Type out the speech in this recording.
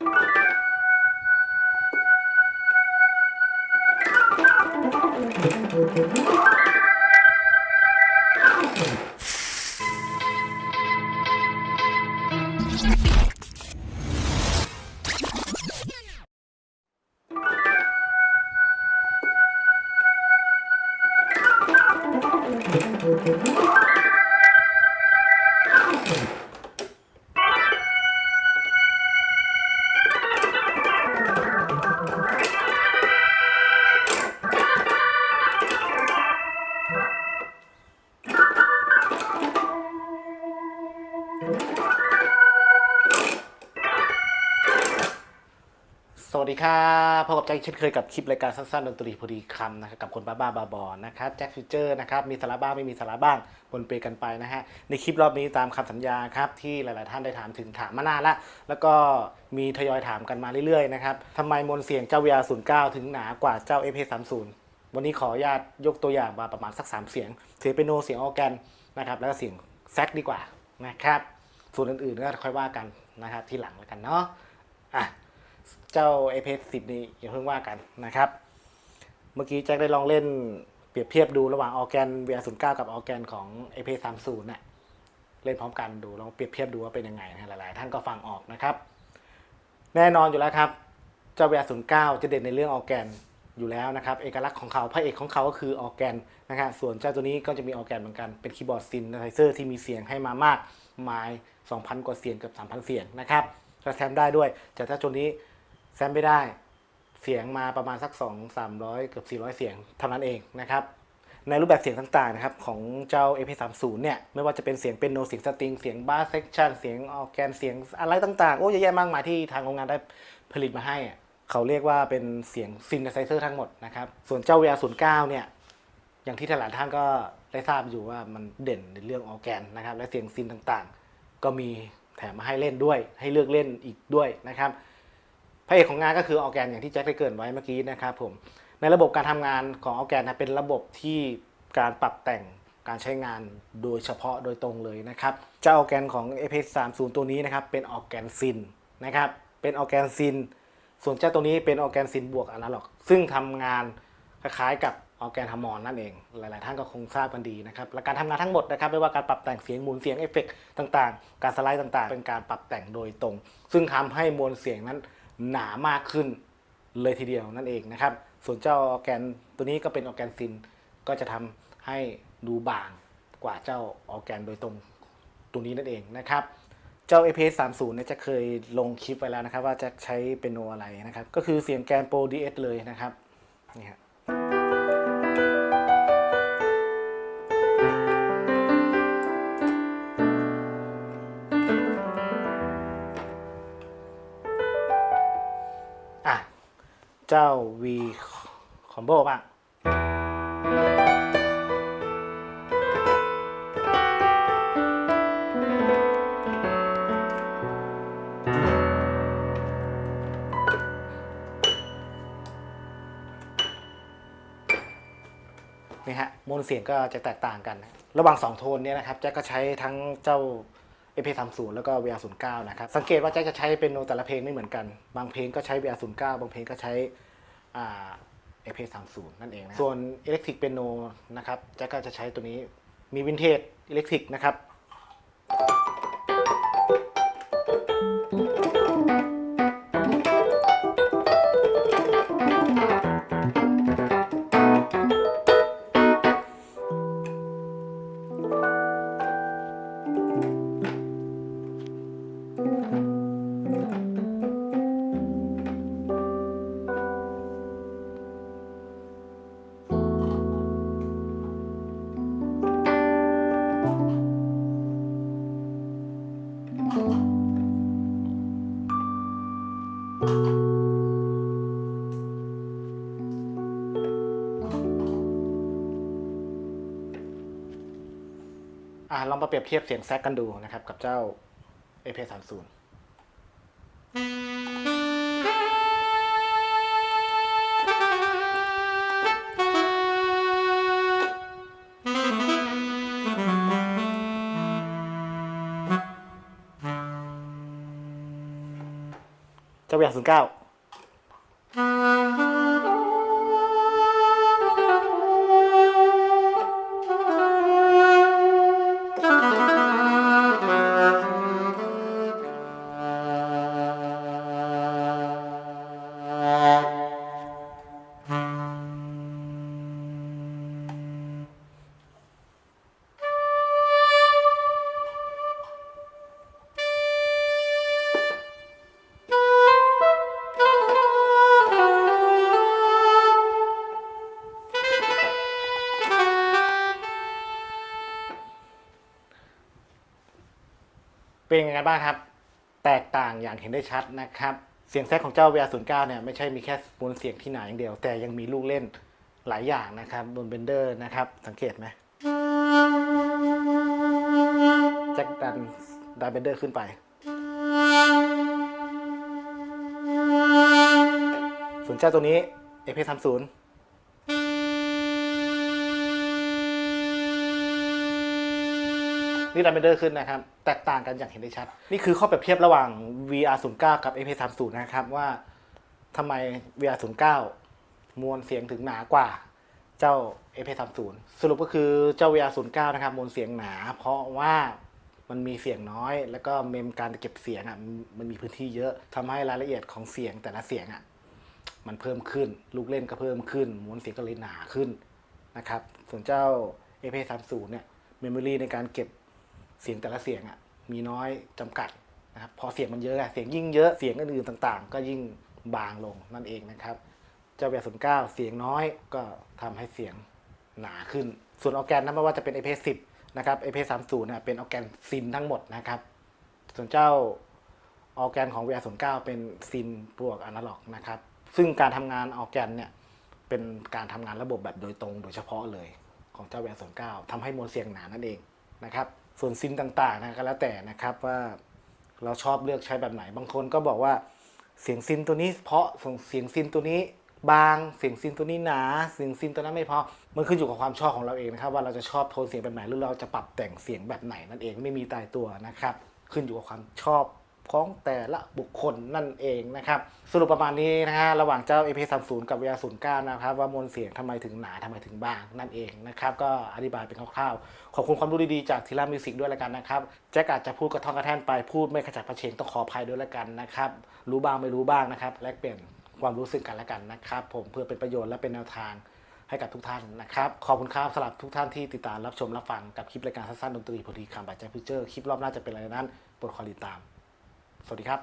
Thank you. สวัสดีครับพบกับแจ็คเช่นเคยกับคลิปรายการสั้นๆดนตรีพอดีคำนะครับกับคนบ้าๆบาบอๆนะครับแจ็คฟิวเจอร์นะครับมีสาระบ้างไม่มีสาระบ้างปนเปกันไปนะฮะในคลิปรอบนี้ตามคำสัญญาครับที่หลาย ๆ ท่านได้ถามถึงถามมานานละแล้วก็มีทยอยถามกันมาเรื่อย ๆ นะครับทำไมมนเสียงเจ้า VR09 ถึงหนากว่าเจ้า FP30 วันนี้ขออนุญาตยกตัวอย่างมาประมาณสัก 3 เสียง เสียงเปียโนเสียงออแกนนะครับแล้วก็เสียงแซกดีกว่านะครับส่วนอื่น ๆ ก็ค่อยว่ากันนะครับทีหลังแล้วกันเนาะอะ เจ้า a p 10 นี้อย่าเพิ่งว่ากันนะครับ เมื่อกี้แจ็คได้ลองเล่นเปรียบเทียบดูระหว่างออแกน VR09 กับออแกนของ a p 30น่ะเล่นพร้อมกันดูลองเปรียบเทียบดูว่าเป็นยังไงนะหลายๆ ท่านก็ฟังออกนะครับ แน่นอนอยู่แล้วครับ เจ้า VR09 จะเด่นในเรื่องออแกนอยู่แล้วนะครับ เอกลักษณ์ของเขาพระเอกของเขาก็คือออแกนนะครับส่วนเจ้าตัวนี้ก็จะมีออแกนเหมือนกันเป็นคีย์บอร์ดซินไทเซอร์ที่มีเสียงให้มามากมาย 2,000 กว่าเสียงเกือบ3,000 เสียงนะครับและแซมได้ด้วยแต่ถ้าตัวนี้ แซมไม่ได้เสียงมาประมาณสัก 2 300 เกือบ 400 เสียงเท่านั้นเองนะครับ ในรูปแบบเสียงต่างๆนะครับของเจ้า AP30 เนี่ย ไม่ว่าจะเป็นเสียงเป็นโนเสียงสตริง เสียงบาสเซ c ชันเสียงออแกนเสียงอะไรต่างๆ โอ้เยอะแยะมากมายที่ทางโรงงานได้ผลิตมาให้อะเขาเรียกว่าเป็นเสียงซิน t h ไซเซอร์ทั้งหมดนะครับ ส่วนเจ้า VR09 เนี่ย อย่างที่หลายๆท่านก็ได้ทราบอยู่ว่ามันเด่นในเรื่องออแกนนะครับและเสียงซินต่างๆ ก็มีแถมมาให้เล่นด้วย ให้เลือกเล่นอีกด้วยนะครับ พระเอกของงานก็คือออแกนอย่างที่แจ็คได้เกรินไว้เมื่อกี้นะครับผมในระบบการทำงานของออแกนนะเป็นระบบที่การปรับแต่งการใช้งานโดยเฉพาะโดยตรงเลยนะครับเจ้าออแกนของ a p 3 0ตัวนี้นะครับเป็นออแกนซินนะครับเป็นออแกนซินส่วนเจ้าตัวนี้เป็นออแกนซินบวกอนาล็อก ซึ่งทำงานคล้ายๆกับออแกนฮาร์มอนนั่นเอง หลาย ๆ ท่านก็คงทราบกันดีนะครับ และการทำงานทั้งหมดนะครับ ไม่ว่าการปรับแต่งเสียงหมุนเสียงเอฟเฟกต์ต่าง ๆ การสไลด์ต่าง ๆ เป็นการปรับแต่งโดยตรง ซึ่งทำให้มวลเสียงนั้น หนามากขึ้นเลยทีเดียวนั่นเองนะครับ ส่วนเจ้าออร์แกนตัวนี้ก็เป็นออร์แกนซินก็จะทำให้ดูบางกว่าเจ้าออร์แกนโดยตรงตัวนี้นั่นเองนะครับ เจ้า APS 30เนี่ยจะเคยลงคลิปไว้แล้วนะครับ ว่าจะใช้เป็นโนอะไรนะครับ ก็คือเสียงแกนโปรดีเลยนะครับนี่ฮะอ่ เจ้า V Combo บ้างนี่ฮะมวลเสียงก็จะแตกต่างกัน ระหว่าง 2 โทนเนี้นะครับแจ็คก็ใช้ทั้งเจ้า AP30 แล้วก็ VR09 นย์เก้านะครับ สังเกตว่าแจ็คจะใช้เป็นโนแต่ละเพลงไม่เหมือนกัน บางเพลงก็ใช้ VR09 บางเพลงก็ใช้อ่า AP30 นั่นเองนะส่วน Electric Piano นนะครับแจ็คก็จะใช้ตัวนี้มีวินเทจ Electric นะครับ อ่าลองมาเปรียบเทียบเสียงแซกกันดูนะครับ กับเจ้า AP30 เจ้าเวียศูนย์เก้า เป็นยังไงบ้างครับ แตกต่างอย่างเห็นได้ชัดนะครับ เสียงแซกของเจ้า VR 0 9 เนี่ยไม่ใช่มีแค่มวลเสียงที่หนาอย่างเดียว แต่ยังมีลูกเล่นหลายอย่างนะครับบนเบนเดอร์นะครับ สังเกตไหมแจ็คดันดันเบนเดอร์ขึ้นไป ส่วนเจ้าตัวนี้ a p 3 0นี่ ดันเบนเดอร์ขึ้นนะครับ แตกต่างกันอย่างเห็นได้ชัด นี่คือข้อเปรียบเทียบระหว่าง VR 0 9กับ a p 3 0นะครับว่าทำไม VR 0 9มวลเสียงถึงหนากว่าเจ้า a p 3 0สรุปก็คือเจ้า VR 0 9นะครับมวลเสียงหนา เพราะว่ามันมีเสียงน้อย แล้วก็เมมการเก็บเสียงอะมันมีพื้นที่เยอะทำให้รายละเอียดของเสียงแต่ละเสียงอะมันเพิ่มขึ้น ลูกเล่นก็เพิ่มขึ้นมวลเสียงก็เลยหนาขึ้นนะครับ ส่วนเจ้า a p 3 0เนี่ยเมมโมรีในการเก็บ เสียงแต่ละเสียงอะมีน้อยจำกัดนะครับพอเสียงมันเยอะอะเสียงยิ่งเยอะเสียงอื่นๆต่างๆ ก็ยิ่งบางลงนั่นเองนะครับเจ้าแบบศูนย์เก้าเสียงน้อยก็ทำให้เสียงหนาขึ้น ส่วนออแกนนะไม่ว่าจะเป็น a p 10นะครับ a p 3 0เนี่ยเป็นออแกนซินทั้งหมดนะครับส่วนเจ้าออแกนของ VR 0 9 เป็นซินบวกอนาล็อกนะครับ ซึ่งการทำงานออแกนเนี่ยเป็นการทำงานระบบแบบโดยตรงโดยเฉพาะเลยของเจ้า VR 0 9 ทำให้มวลเสียงหนานั่นเองนะครับ ส่วนซินต่างๆนะก็แล้วแต่นะครับว่าเราชอบเลือกใช้แบบไหน บางคนก็บอกว่าเสียงซินตัวนี้เพราะเสียงซินตัวนี้บางเสียงซินตัวนี้หนาเสียงซินตัวนั้นไม่พอมันขึ้นอยู่กับความชอบของเราเองนะครับว่าเราจะชอบโทนเสียงแบบไหนหรือเราจะปรับแต่งเสียงแบบไหนนั่นเองไม่มีตายตัวนะครับ ขึ้นอยู่กับความชอบ ของแต่ละบุคคลนั่นเองนะครับ สรุปประมาณนี้นะฮะระหว่างเจ้า AP 3 0 กับ VR 0 9 นะครับ ว่ามวลเสียงทำไมถึงหนาทำไมถึงบางนั่นเองนะครับ ก็อธิบายเป็นคร่าวๆ ขอบคุณความรู้ดีๆ จากทีล่ามิวสิกด้วยแล้วกันนะครับแจ็คอาจจะพูดกระท่อนกระแท่นไปพูดไม่ขจัดประเชงต้องขออภัยด้วยแล้วกันนะครับรู้บ้างไม่รู้บ้างนะครับแลกเปลี่ยนความรู้สึกกันแล้วกันนะครับ ผมเพื่อเป็นประโยชน์และเป็นแนวทางให้กับทุกท่านนะครับ ขอบคุณครับสำหรับทุกท่านที่ติดตามรับชมรับฟังกับคลิปรายการสั้นๆดนตรีพอดีคำบายใจพิเจอร์คลิปรอบหน้าจะเป็นอะไรนั้นโปรดคอยติดตาม สวัสดีครับ